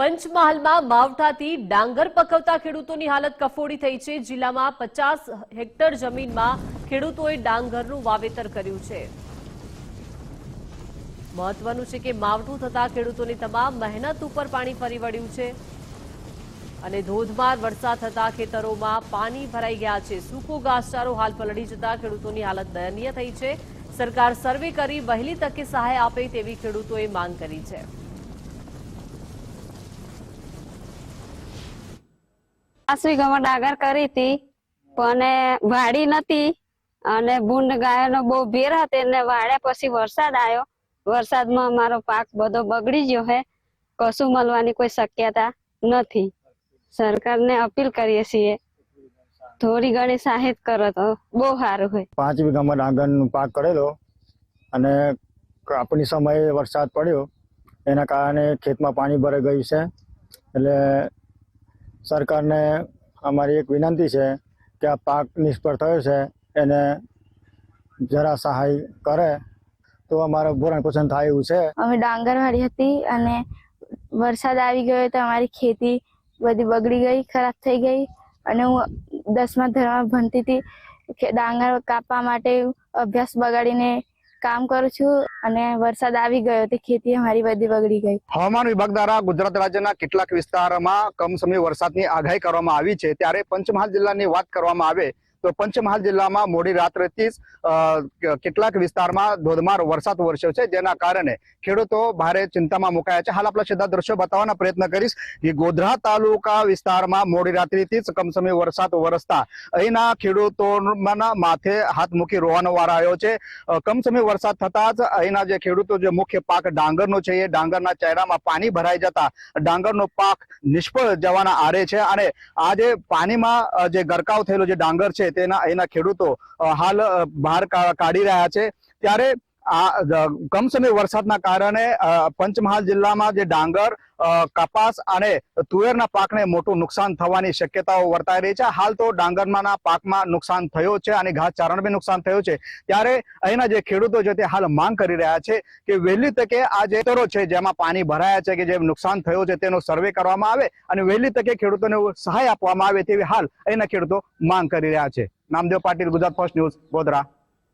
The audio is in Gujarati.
પંચમહાલમાં માવઠાથી ડાંગર પકવતા ખેડૂતોની હાલત કફોડી થઈ છે. જિલ્લામાં પચાસ હેક્ટર જમીનમાં ખેડૂતોએ ડાંગરનું વાવેતર કર્યું છે. મહત્વનું છે કે માવઠું થતા ખેડૂતોની તમામ મહેનત ઉપર પાણી ફરી વળ્યું છે. અને ધોધમાર વરસાદ થતા ખેતરોમાં પાણી ભરાઈ ગયા છે. સૂકો ઘાસચારો હાલ પલળી જતા ખેડૂતોની હાલત દયનીય થઈ છે. સરકાર સર્વે કરી વહેલી તકે સહાય આપે તેવી ખેડૂતોએ માંગ કરી છે. પાંચ વીઘામાં ડાગર કરી હતી, પણ વાડી નથી અને ભૂંડ ગાયોનો બહુ ભેર હતી એટલે વાળ્યા પછી વરસાદ આવ્યો. વરસાદમાં અમારો પાક બધો બગડી ગયો હે, કશું મળવાની કોઈ શક્યતા નથી. સરકારને અપીલ કરીએ છીએ, થોડી ઘણી સહાય કરો તો બહુ સારું હોય. પાંચ વીઘામાં ડાંગરનો પાક કરેલો અને કાપણી સમયે વરસાદ પડ્યો, એના કારણે ખેતમાં પાણી ભરાઈ ગયું છે. એટલે સરકારને અમારી એક વિનંતી છે કે આ પાક નિષ્ફળ થયો છે, એને જરા સહાય કરે તો અમારે ભરણ પોષણ થાય એવું છે. અમે ડાંગરવાળી હતી અને વરસાદ આવી ગયો તો અમારી ખેતી બધી બગડી ગઈ, ખરાબ થઈ ગઈ અને હું દસમા ધોરણમાં ભણતી હતી ડાંગર કાપવા માટે અભ્યાસ બગાડીને કામ કરું છું અને વરસાદ આવી ગયો તે ખેતી અમારી બધી બગડી ગઈ. હવામાન વિભાગ દ્વારા ગુજરાત રાજ્યના કેટલાક વિસ્તારોમાં કમસમી વરસાદની આગાહી કરવામાં આવી છે. ત્યારે પંચમહાલ જિલ્લાની વાત કરવામાં આવે તો પંચમહાલ જિલ્લામાં મોડી રાત્રેથી જ કેટલાક વિસ્તારમાં ધોધમાર વરસાદ વરસ્યો છે. જેના કારણે ખેડૂતો ભારે ચિંતામાં મુકાયા છે. હાલ આપણા સીધા દ્રશ્યો બતાવવાના પ્રયત્ન કરીશ કે ગોધરા તાલુકા વિસ્તારમાં મોડી રાત્રિથી જ કમસમે વરસાદ વરસતા અહીંના ખેડૂતોના માથે હાથ મૂકી રોવાનો વાર આવ્યો છે. કમસમી વરસાદ થતા જ અહીંના જે ખેડૂતો જે મુખ્ય પાક ડાંગરનો છે. એ ડાંગરના ચહેરામાં પાણી ભરાઈ જતા ડાંગરનો પાક નિષ્ફળ જવાના આરે છે. અને આજે પાણીમાં જે ગરકાવ થયેલો જે ડાંગર છે તેના અહીંના ખેડૂતો હાલ બહાર કાઢી રહ્યા છે. ત્યારે આ કમસમી વરસાદના કારણે પંચમહાલ જિલ્લામાં જે ડાંગર કપાસ અને તુવેરના પાકને મોટું નુકસાન થવાની શક્યતાઓ વર્તાઈ રહી છે. હાલ તો ડાંગરમાં પાકમાં નુકસાન થયો છે અને ઘાસચારણ બી નુકસાન થયું છે. ત્યારે અહીંના જે ખેડૂતો છે તે હાલ માંગ કરી રહ્યા છે કે વહેલી તકે આ જે ખેતરો છે જેમાં પાણી ભરાયા છે કે જે નુકસાન થયું છે તેનો સર્વે કરવામાં આવે અને વહેલી તકે ખેડૂતોને સહાય આપવામાં આવે તેવી હાલ અહીંના ખેડૂતો માંગ કરી રહ્યા છે. Namdev Patil, Gujarat first news, Godhra.